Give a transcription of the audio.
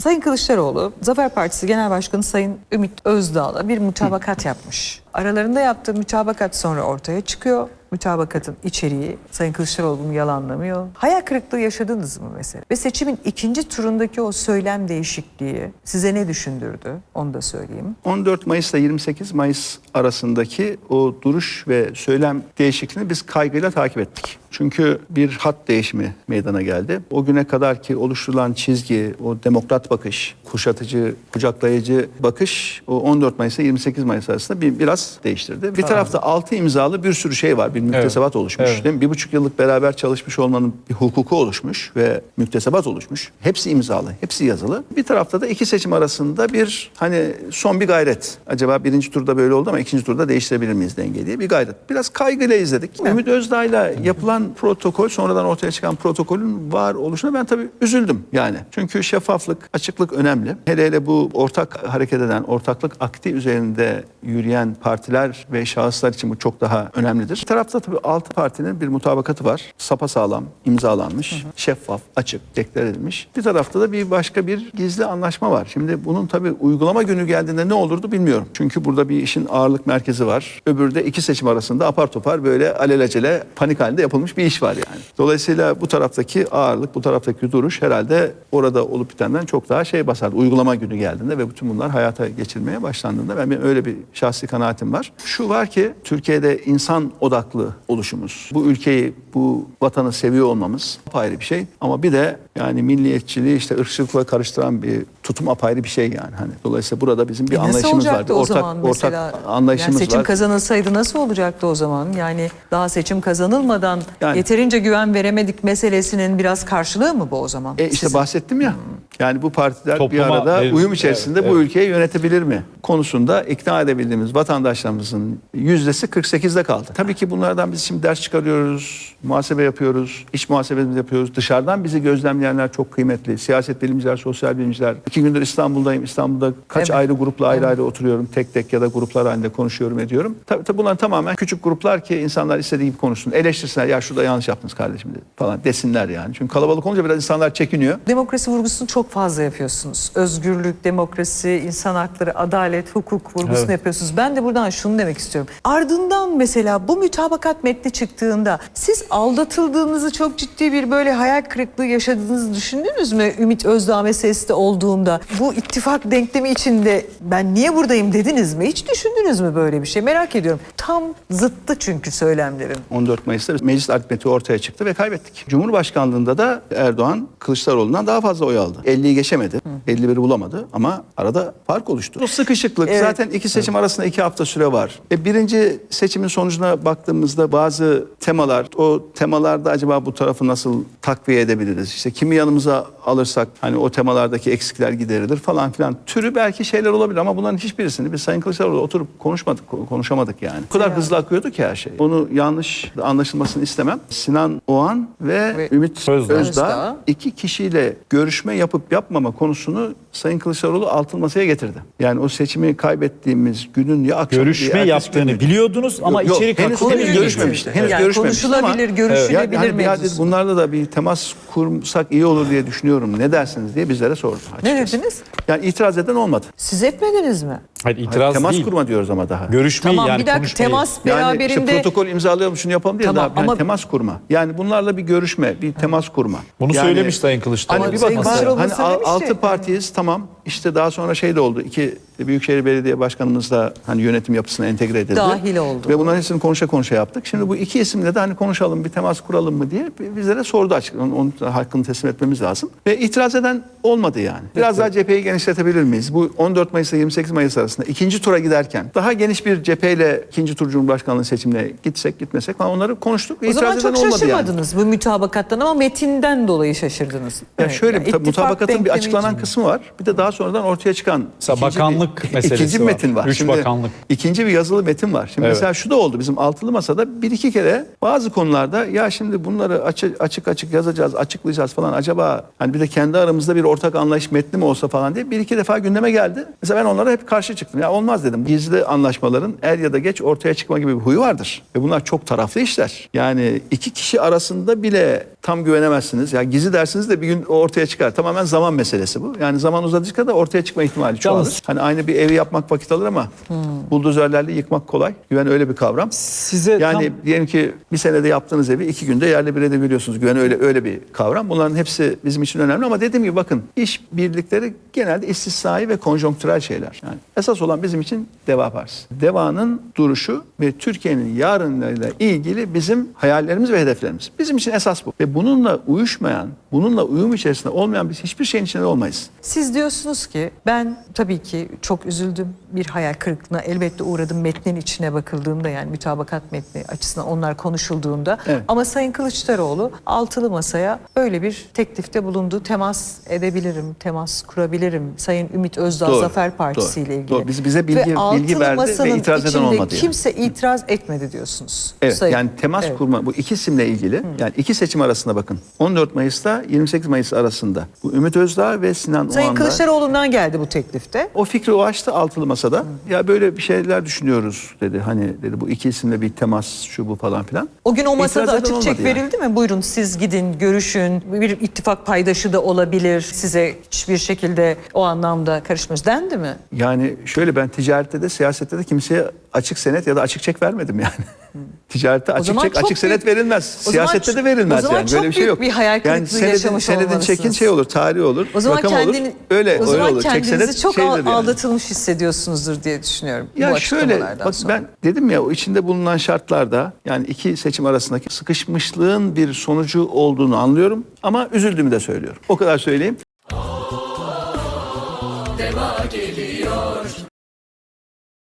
Sayın Kılıçdaroğlu, Zafer Partisi Genel Başkanı Sayın Ümit Özdağ'la bir mutabakat yapmış. Aralarında yaptığı mutabakat sonra ortaya çıkıyor. Mutabakatın içeriği Sayın Kılıçdaroğlu bunu yalanlamıyor. Hayal kırıklığı yaşadınız mı mesela? Ve seçimin ikinci turundaki o söylem değişikliği size ne düşündürdü? Onu da söyleyeyim. 14 Mayıs ile 28 Mayıs arasındaki o duruş ve söylem değişikliğini biz kaygıyla takip ettik. Çünkü bir hat değişimi meydana geldi. O güne kadar ki oluşturulan çizgi, o demokrat bakış, kuşatıcı, kucaklayıcı bakış o 14 Mayıs ile 28 Mayıs arasında bir, biraz değiştirdi. Bir tarafta altı imzalı bir sürü şey var. Bir müktesebat oluşmuş. Evet. Değil mi? Bir buçuk yıllık beraber çalışmış olmanın bir hukuku oluşmuş ve müktesebat oluşmuş. Hepsi imzalı, hepsi yazılı. Bir tarafta da iki seçim arasında bir hani son bir gayret. Acaba birinci turda böyle oldu ama ikinci turda değiştirebilir miyiz dengeyi diye bir gayret. Biraz kaygıyla izledik. Ümit Özdağ'la yapılan protokol, sonradan ortaya çıkan protokolün var oluşuna ben tabii üzüldüm yani. Çünkü şeffaflık, açıklık önemli. Hele hele bu ortak hareket eden, ortaklık akti üzerinde yürüyen partiler ve şahıslar için bu çok daha önemlidir. Bir tarafta tabii altı partinin bir mutabakatı var. Sapasağlam, imzalanmış, şeffaf, açık, deklar edilmiş. Bir tarafta da bir başka bir gizli anlaşma var. Şimdi bunun tabii uygulama günü geldiğinde ne olurdu bilmiyorum. Çünkü burada bir işin ağırlık merkezi var. Öbürü de iki seçim arasında apar topar böyle alelacele panik halinde yapılmış bir iş var yani. Dolayısıyla bu taraftaki ağırlık, bu taraftaki duruş herhalde orada olup bitenden çok daha şey basar. Uygulama günü geldiğinde ve bütün bunlar hayata geçirmeye başlandığında ben bir öyle bir şahsi kanaatim var. Şu var ki Türkiye'de insan odaklı oluşumuz. Bu ülkeyi, bu vatanı seviyor olmamız apayrı bir şey. Ama bir de yani milliyetçiliği işte ırkçılıkla karıştıran bir tutum apayrı bir şey yani. Hani dolayısıyla burada bizim bir E anlayışımız var. olacaktı Bir o ortak zaman mesela? ortak anlayışımız yani seçim var. kazanılsaydı nasıl olacaktı o zaman? Yani daha seçim kazanılmadan Yani- yeterince güven veremedik meselesinin biraz karşılığı mı bu o zaman? E işte Sizin? bahsettim ya. Yani bu partiler bir Topluma arada verir- uyum içerisinde evet, bu evet. ülkeyi yönetebilir mi konusunda ikna edebildiğimiz vatandaşlarımızın yüzdesi 48'de kaldı. Tabii ki bunlardan biz şimdi ders çıkarıyoruz, muhasebe yapıyoruz, iç muhasebemizi yapıyoruz. Dışarıdan bizi gözlemleyenler çok kıymetli. Siyaset bilimciler, sosyal bilimciler. İki gündür İstanbul'dayım. İstanbul'da kaç Evet. ayrı grupla ayrı ayrı oturuyorum. Tek tek ya da gruplar halinde konuşuyorum ediyorum. Tabii, tabii bunlar tamamen küçük gruplar ki insanlar istediği gibi konuşsun. Eleştirsinler ya şurada yanlış yaptınız kardeşim dedi falan desinler yani. Çünkü kalabalık olunca biraz insanlar çekiniyor. Demokrasi vurgusunu çok fazla yapıyorsunuz. Özgürlük, demokrasi, insan hakları, adalet, hukuk vurgusunu Evet. yapıyorsunuz. Ben de buradan şunu demek istiyorum. Ardından mesela bu mütabakat metni çıktığında siz aldatıldığınızı çok ciddi bir böyle hayal kırıklığı yaşadığınızı düşündünüz mü? Ümit Özdağ meselesi de olduğunda bu ittifak denklemi içinde ben niye buradayım dediniz mi? Hiç düşündünüz mü böyle bir şey? Merak ediyorum. Tam zıttı çünkü söylemlerin. 14 Mayıs'ta meclis aritmetiği ortaya çıktı ve kaybettik. Cumhurbaşkanlığında da Erdoğan Kılıçdaroğlu'ndan daha fazla oy aldı. 50'yi geçemedi. 51'i bulamadı ama arada fark oluştu. O sıkışıklık Evet. zaten iki seçim arasında iki hafta süre var. E birinci seçimin sonucuna baktığımızda bazı temalar, o temalarda acaba bu tarafı nasıl takviye edebiliriz? İşte kimi yanımıza alırsak hani o temalardaki eksikler giderilir falan filan. Türü belki şeyler olabilir ama bunların hiçbirisini biz Sayın Kılıçdaroğlu oturup konuşmadık, konuşamadık yani. O kadar hızlı akıyordu ki her şey. Onu yanlış anlaşılmasını istemem. Sinan Oğan ve, Ve Ümit Özdağ. Özdağ, iki kişiyle görüşme yapıp yapmama konusunu Sayın Kılıçdaroğlu altın masaya getirdi. Yani o seçimi kaybettiğimiz günün ya akşamı ya Görüşme yaptığını günüydü. biliyordunuz ama Yok, içerik henüz, hakkında henüz görüşmemişti. Henüz Yani görüşmemişti ama- konuşulabilir, Ya, görüşülebilir yani mevzusu. bunlarda da bir temas kursak iyi olur diye düşünüyorum. Ne dersiniz diye bizlere sordu. Ne dediniz? Yani itiraz eden olmadı. Siz etmediniz mi? Hayır Hayır, itiraz temas değil. kurma diyoruz ama daha. Görüşmeyi Tamam yani bir dakika konuşmayı. temas Yani beraberinde işte protokol imzalayalım şunu yapalım diye Tamam, daha yani ama- temas kurma. Yani bunlarla bir görüşme, bir temas kurma. Bunu Yani- söylemiş Sayın Kılıçdaroğlu. Hani bir bakın hani altı partiyiz tamam. İşte daha sonra şey de oldu. İki Büyükşehir Belediye Başkanımız da hani yönetim yapısına entegre edildi. Dahil oldu. Ve bunların hepsini konuşa konuşa yaptık. Şimdi bu iki isimle de hani konuşalım, bir temas kuralım mı diye bizlere sordu açık. Onun, onun hakkını teslim etmemiz lazım. Ve itiraz eden olmadı yani. Biraz daha cepheyi genişletebilir miyiz? Bu 14 Mayıs ile 28 Mayıs arasında ikinci tura giderken daha geniş bir cepheyle ikinci tur Cumhurbaşkanlığı seçimine gitsek gitmesek falan onları konuştuk. ve o zaman itiraz eden çok olmadı yani. şaşırmadınız bu mütabakattan ama metinden dolayı şaşırdınız. Ya Evet, şöyle yani ittifak mutabakatın bir açıklanan için. kısmı var. Bir de daha daha sonradan ortaya çıkan Mesela bakanlık bir, meselesi ikinci bir metin var. Üç bakanlık. İkinci bir yazılı metin var. Şimdi Evet. mesela şu da oldu bizim altılı masada bir iki kere bazı konularda ya şimdi bunları açık açık açık yazacağız, açıklayacağız falan acaba hani bir de kendi aramızda bir ortak anlayış metni mi olsa falan diye bir iki defa gündeme geldi. Mesela ben onlara hep karşı çıktım. Ya olmaz dedim. Gizli anlaşmaların er ya da geç ortaya çıkma gibi bir huyu vardır. Ve bunlar çok taraflı işler. Yani iki kişi arasında bile tam güvenemezsiniz. Ya gizli dersiniz de bir gün ortaya çıkar. Tamamen zaman meselesi bu. Yani zaman uzadıkça da ortaya çıkma ihtimali çoğalır. Yalnız- Hani aynı bir evi yapmak vakit alır ama buldozerlerle yıkmak kolay. Güven öyle bir kavram. Size Yani tam- diyelim ki bir senede yaptığınız evi iki günde yerle bir edebiliyorsunuz. Güven öyle öyle bir kavram. Bunların hepsi bizim için önemli ama dediğim gibi bakın iş birlikleri genelde istisnai ve konjonktürel şeyler. Yani esas olan bizim için Deva Partisi. Deva'nın duruşu ve Türkiye'nin yarınlarıyla ilgili bizim hayallerimiz ve hedeflerimiz. Bizim için esas bu. Ve bununla uyuşmayan, bununla uyum içerisinde olmayan biz hiçbir şeyin içinde olmayız. Siz diyorsunuz ki ben tabii ki çok üzüldüm. Bir hayal kırıklığına elbette uğradım metnin içine bakıldığında yani mütabakat metni açısından onlar konuşulduğunda. Evet. Ama Sayın Kılıçdaroğlu altılı masaya böyle bir teklifte bulundu. Temas edebilirim, temas kurabilirim. Sayın Ümit Özdağ Doğru, Zafer Partisi doğru, ile ilgili. doğru. Bize- bize bilgi- bilgi altılı verdi ve itiraz eden olmadı yani. Kimse itiraz etmedi diyorsunuz. Evet Sayın- yani temas Evet. kurma bu iki isimle ilgili yani iki seçim arasında bakın 14 Mayıs'ta 28 Mayıs arasında bu Ümit Özdağ ve Sinan Sayın Oğan'da Kılıçdaroğlu'ndan geldi bu teklifte. o fikri o açtı altılı masada. Ya böyle bir şeyler düşünüyoruz dedi. Hani dedi bu iki isimle bir temas şu bu falan filan. O gün o masada İtiraz açık çek olmadı yani. verildi mi? Buyurun siz gidin, görüşün. Bir ittifak paydaşı da olabilir. Size hiçbir şekilde o anlamda karışmaz dendi mi? Yani şöyle ben ticarette de siyasette de kimseye açık senet ya da açık çek vermedim yani. Ticarette açık çek, açık senet büyük- verilmez. o zaman Siyasette de verilmez yani. Böyle bir şey yok. bir hayal yani senedin, senedin çekin şey olur, tarih olur, O zaman rakam kendini, olur. Öyle, o zaman öyle olur. Çek kendinizi senet çok yani. aldatılmış hissediyorsunuzdur diye düşünüyorum. bu Ya şöyle açıklamalardan bak sonra. ben dedim ya o içinde bulunan şartlarda yani iki seçim arasındaki sıkışmışlığın bir sonucu olduğunu anlıyorum ama üzüldüğümü de söylüyorum. O kadar söyleyeyim.